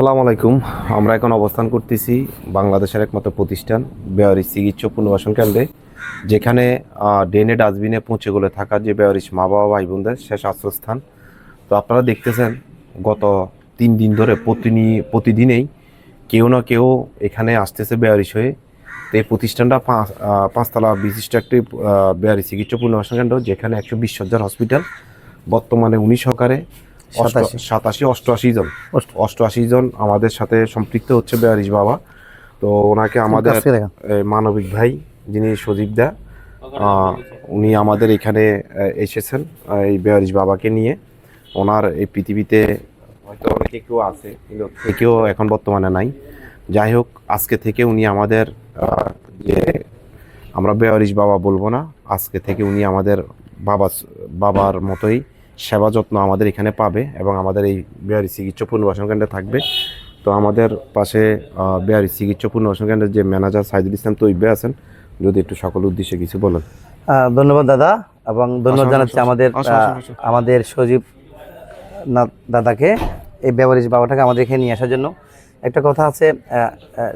আসসালামু আলাইকুম। আমরা এখন অবস্থান করতেছি বাংলাদেশের একমাত্র প্রতিষ্ঠান বেয়ারিশ চিকিৎসা পুনর্বাসন কেন্দ্রে যেখানে ডেনে ডাস্টবিনে পৌঁছে গলে থাকা যে বেয়ারিশ মা বাবা ভাই বোনদের শেষ আশ্রয়স্থান। তো আপনারা দেখতেছেন গত তিন দিন ধরে প্রতিনি প্রতিদিনেই কেউ না কেউ এখানে আসতেছে বেয়ারিশ হয়ে। তো এই প্রতিষ্ঠানটা পাঁচ পাঁচতলা বিশিষ্ট একটি আহ, বেয়ারিশ চিকিৎসা পুনর্বাসন কেন্দ্র যেখানে একশো বিশ সজ্জার হসপিটাল বর্তমানে উনি সহকারে। সাতাশি। অষ্টআশি জন। অষ্টআশি জন আমাদের সাথে সম্পৃক্ত হচ্ছে বেয়ারিশ বাবা। তো ওনাকে আমাদের মানবিক ভাই যিনি সজীব দা উনি আমাদের এখানে এসেছেন এই বেয়ারিশ বাবাকে নিয়ে। ওনার এই পৃথিবীতে হয়তো অনেকে কেউ আছে কিন্তু কেউ এখন বর্তমানে নাই। যাই হোক আজকে থেকে উনি আমাদের যে আমরা বেয়ারিশ বাবা বলব না আজকে থেকে উনি আমাদের বাবা বাবার মতোই সেবা যত্ন আমাদের এখানে পাবে এবং আমাদের এই বেয়ারি চিকিৎসা পুনর্বাসন কেন্দ্রে থাকবে। তো আমাদের পাশে বেয়ারি চিকিৎসা পুনর্বাসন কেন্দ্রের যে ম্যানেজার সাইদুল ইসলাম তৈবে আছেন যদি একটু সকল উদ্দেশ্যে কিছু বলেন। ধন্যবাদ দাদা এবং ধন্যবাদ জানাচ্ছি আমাদের। আমাদের সজীব না- দাদাকে এই ব্যবহারিক বাবাটাকে আমাদের এখানে নিয়ে আসার জন্য। একটা কথা আছে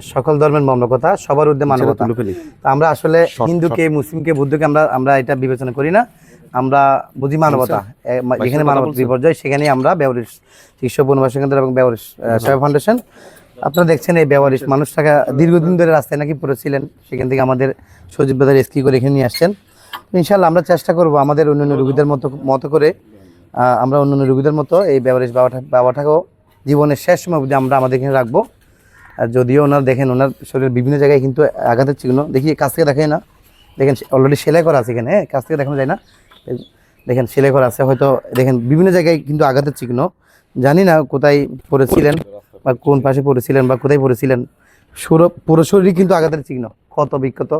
সকল ধর্মের মমলকতা সবার ঊর্ধ্বে মানবতা। আমরা আসলে হিন্দুকে মুসলিমকে বুদ্ধকে আমরা আমরা এটা বিবেচনা করি না। আমরা বুঝি মানবতা। যেখানে মানবতা বিপর্যয় সেখানেই আমরা ব্যবহারিক চিকিৎসা বনবাসী কেন্দ্র এবং ব্যবহারিক সেবা ফাউন্ডেশন আপনারা দেখছেন এই ব্যবহারিক মানুষটাকে দীর্ঘদিন ধরে রাস্তায় নাকি পড়েছিলেন সেখান থেকে আমাদের সজীব দাদা রেস্কিউ করে এখানে নিয়ে আসছেন। ইনশাল্লাহ আমরা চেষ্টা করব আমাদের অন্যান্য রোগীদের মতো মতো করে আমরা অন্যান্য রোগীদের মতো এই ব্যবহারিক বাবাটা বাবাটাকেও জীবনের শেষ সময় অবধি আমরা আমাদের এখানে রাখব। আর যদিও ওনার দেখেন ওনার শরীরের বিভিন্ন জায়গায় কিন্তু আঘাতের চিহ্ন দেখি কাছ থেকে দেখে না। দেখেন অলরেডি সেলাই করা আছে এখানে হ্যাঁ কাছ থেকে দেখানো যায় না। দেখেন সেলাই করা আছে হয়তো দেখেন বিভিন্ন জায়গায় কিন্তু আঘাতের চিহ্ন। জানি না কোথায় পড়েছিলেন বা কোন পাশে পড়েছিলেন বা কোথায় পড়েছিলেন। সুর পুরো শরীরই কিন্তু আঘাতের চিহ্ন ক্ষত বিক্ষত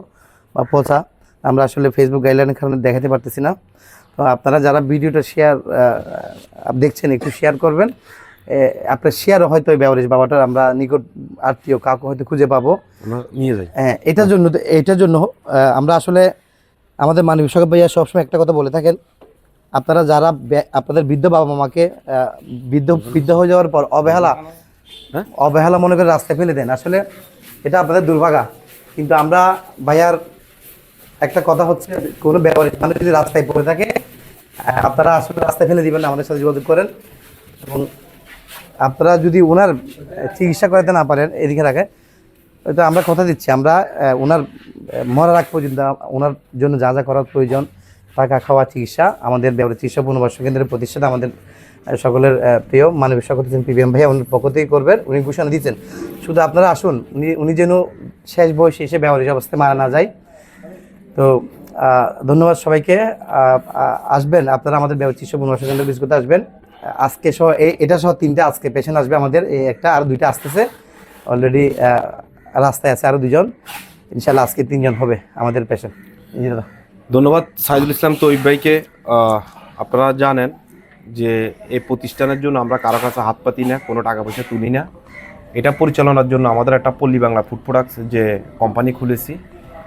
বা পচা। আমরা আসলে ফেসবুক গাইডলাইনের কারণে দেখাতে পারতেছি না। তো আপনারা যারা ভিডিওটা শেয়ার দেখছেন একটু শেয়ার করবেন। আপনার শেয়ার হয়তো এই ব্যবহারিক বাবাটার আমরা নিকট আত্মীয় কাউকে হয়তো খুঁজে পাবো। নিয়ে যাই। হ্যাঁ এটার জন্য তো- এটার জন্য আমরা আসলে আমাদের মানবিক সরকার ভাইয়া সবসময় একটা কথা বলে থাকেন আপনারা যারা আপনাদের বৃদ্ধ বাবা মামাকে বৃদ্ধ বৃদ্ধ হয়ে যাওয়ার পর অবহেলা হ্যাঁ? অবহেলা মনে করে রাস্তায় ফেলে দেন আসলে এটা আপনাদের দুর্ভাগা। কিন্তু আমরা ভাইয়ার একটা কথা হচ্ছে কোনো ব্যবহারিক মানুষ যদি রাস্তায় পড়ে থাকে আপনারা আসলে রাস্তায় ফেলে দিবেন না আমাদের সাথে যোগাযোগ করেন। এবং আপনারা যদি ওনার চিকিৎসা করাতে না পারেন এদিকে রাখে তো আমরা কথা দিচ্ছি। আমরা ওনার মরার আগ পর্যন্ত ওনার জন্য যা যা করার প্রয়োজন, থাকা, খাওয়া, চিকিৎসা, আমাদের ব্যবহার চিকিৎসা, পুনর্বাসন কেন্দ্রের প্রতিষ্ঠাতা আমাদের সকলের প্রিয় মানবিক সকল পিবিএম ভাই ওনার পক্ষ থেকে করবেন, উনি ঘোষণা দিচ্ছেন শুধু আপনারা আসুন, উনি উনি যেন শেষ বয়সে এসে ব্যবহারিক অবস্থায় মারা না যায়। তো ধন্যবাদ সবাইকে। আসবেন, আপনারা আমাদের ব্যবহার চিকিৎসা, পুনর্বাসন কেন্দ্র ভিজিট করতে আসবেন। আজকে সহ, এই- এটা সহ তিনটে আজকে পেশেন্ট আসবে আমাদের একটা আর দুইটা আসতেছে। অলরেডি রাস্তায় আছে আরও দুজন। ইনশাল্লাহ আজকে তিনজন হবে আমাদের পেশেন্ট ধন্যবাদ, সাইদুল ইসলাম তৈব ভাইকে। আপনারা জানেন যে এই প্রতিষ্ঠানের জন্য আমরা কারও কাছে হাত পাতি না, কোনো টাকা পয়সা তুলি না। এটা পরিচালনার জন্য আমাদের একটা পল্লী বাংলা ফুড প্রোডাক্টস যে কোম্পানি খুলেছি,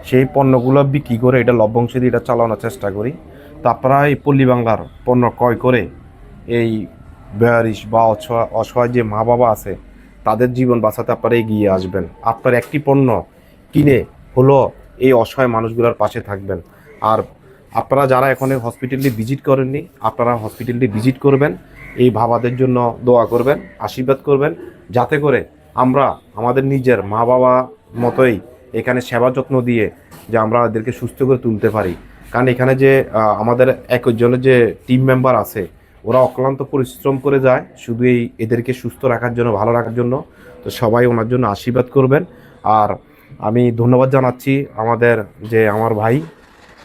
সেই পণ্যগুলো বিক্রি করে এটা লভ্যাংশ দিয়ে এটা চালানোর চেষ্টা করি। তো আপনারা এই পল্লী বাংলার পণ্য ক্রয় করে এই বেয়ারিশ বা অসহায় যে মা বাবা আছে, তাদের জীবন বাঁচাতে আপনারা এগিয়ে আসবেন। আপনার একটি পণ্য কিনে হলো এই অসহায় মানুষগুলোর পাশে থাকবেন। আর আপনারা যারা এখন এই হসপিটালটি ভিজিট করেননি, আপনারা হসপিটালটি ভিজিট করবেন। এই বাবাদের জন্য দোয়া করবেন, আশীর্বাদ করবেন, যাতে করে আমরা, আমাদের নিজের মা বাবা মতোই এখানে সেবা যত্ন দিয়ে যে আমরা এদেরকে সুস্থ করে তুলতে পারি। কারণ এখানে যে আমাদের একজনের যে টিম মেম্বার আছে, ওরা অক্লান্ত পরিশ্রম করে যায় শুধু এই এদেরকে সুস্থ রাখার জন্য, ভালো রাখার জন্য। তো সবাই ওনার জন্য আশীর্বাদ করবেন। আর আমি ধন্যবাদ জানাচ্ছি আমাদের যে আমার ভাই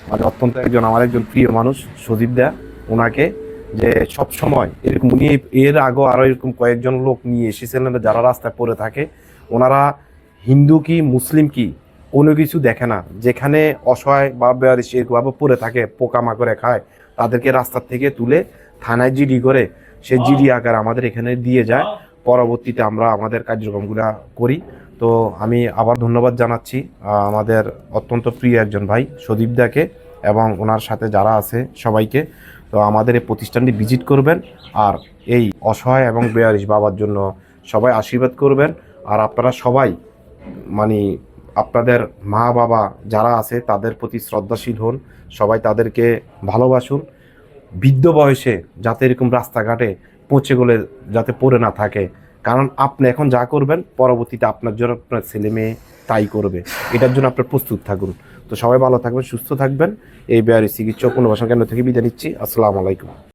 মানে অত্যন্ত একজন, আমার একজন প্রিয় মানুষ, সুদীপ দা ওনাকে যে সব সময় এরকম উনি এর আগেও আরও এরকম কয়েকজন লোক নিয়ে এসেছিলেন, যারা রাস্তায় পড়ে থাকে। ওনারা হিন্দু কি, মুসলিম কি, কোনো কিছু দেখে না। যেখানে অসহায় বা বেয়ারিশ এরকমভাবে পড়ে থাকে, পোকামাকড়ে খায়, তাদেরকে রাস্তার থেকে তুলে থানায় জিডি করে সে জিডি আকার আমাদের এখানে দিয়ে যায়। পরবর্তীতে আমরা আমাদের কার্যক্রমগুলো করি। তো আমি আবার ধন্যবাদ জানাচ্ছি আমাদের অত্যন্ত প্রিয় একজন ভাই, সদীপ দাকে, এবং ওনার সাথে যারা আছে সবাইকে। তো আমাদের এই প্রতিষ্ঠানটি ভিজিট করবেন, আর এই অসহায় এবং বেয়ারিশ বাবার জন্য সবাই আশীর্বাদ করবেন। আর আপনারা সবাই মানে আপনাদের মা বাবা যারা আছে, তাদের প্রতি শ্রদ্ধাশীল হন, সবাই তাদেরকে ভালোবাসুন। বৃদ্ধ বয়সে যাতে এরকম রাস্তাঘাটে পচে গলে যাতে পড়ে না থাকে। কারণ আপনি এখন যা করবেন, পরবর্তীতে আপনার জন্য আপনার ছেলে মেয়ে তাই করবে। এটার জন্য আপনার প্রস্তুত থাকুন। তো সবাই ভালো থাকবেন, সুস্থ থাকবেন। এই বেয়ারি কোনো ভাষা কেন্দ্র থেকে বিদায় নিচ্ছি। আসসালামু আলাইকুম।